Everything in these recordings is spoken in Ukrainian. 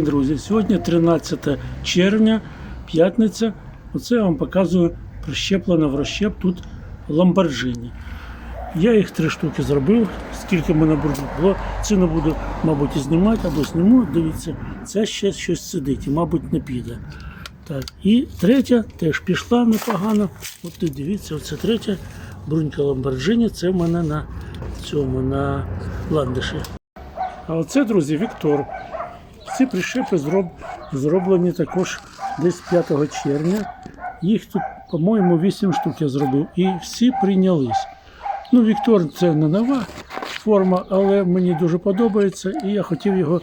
Друзі, сьогодні 13 червня, п'ятниця. Оце я вам показую прищеплено в розщеп тут ламборджині. Я їх три штуки зробив. Скільки мене було, це не буду, мабуть, і знімати або зніму. Дивіться, це ще щось сидить і, мабуть, не піде. Так, і третя теж пішла непогано. От тут дивіться, оце третя брунька ламборджині. Це в мене на цьому, на ландиші. А оце, друзі, Віктор. Ці прищепи зроб, зроблені також десь 5 червня. Їх тут, по-моєму, 8 штук я зробив. І всі прийнялись. Ну, Віктор це не нова форма, але мені дуже подобається, і я хотів його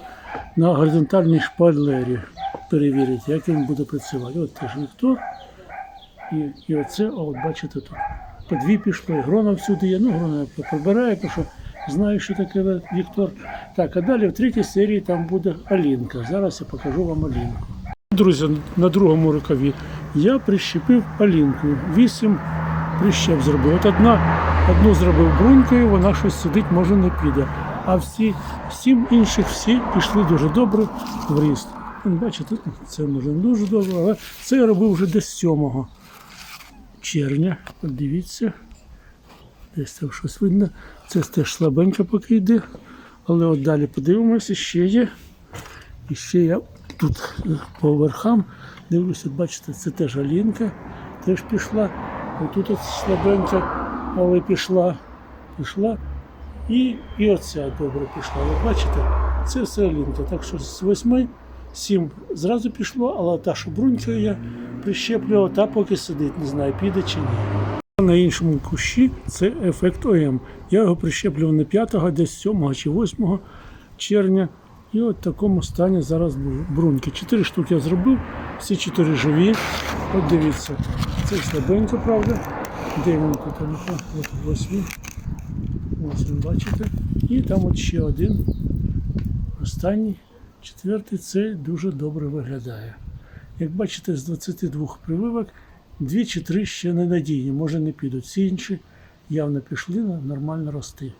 на горизонтальній шпалері перевірити, як він буде працювати. От теж Віктор. І, і оце, от бачите, тут по дві пішло, і грона всюди є. Ну, грона я прибираю, тому що знаю, що таке Віктор. Так, а далі в третій серії там буде Алінка. Зараз я покажу вам Алінку. Друзі, на другому рукаві я прищепив Алінку. Вісім прищеп зробив. От одна, одну зробив брунькою, вона щось сидить, може не піде. А всі, сім інших всі пішли дуже добре в ріст. Бачите, це може не дуже добре, але це я робив вже десь 7 червня. От дивіться. Десь там щось видно. Це теж слабенько поки йде. Але от далі подивимося, ще є. І ще я тут е, по верхам дивлюся, бачите, це теж Алінка, теж пішла. Отут от слабенька, але пішла, пішла. І, і оця добре пішла. Ви бачите, це все Алінка. Так що з восьми, сім зразу пішло, але та, що брунькою я прищеплював, та поки сидить, не знаю, піде чи ні. На іншому кущі це ефект ОМ. Я його прищеплював не 5, десь 7 чи 8 червня. І от в такому стані зараз бу- бруньки. Чотири штуки я зробив, всі чотири живі. От дивіться, це слабенько, правда. Він тут? От ось він. Ось він, бачите. І там от ще один. Останній, четвертий, це дуже добре виглядає. Як бачите, з 22 прививок дві чи три ще ненадійні, може не підуть. Всі інші явно пішли нормально рости.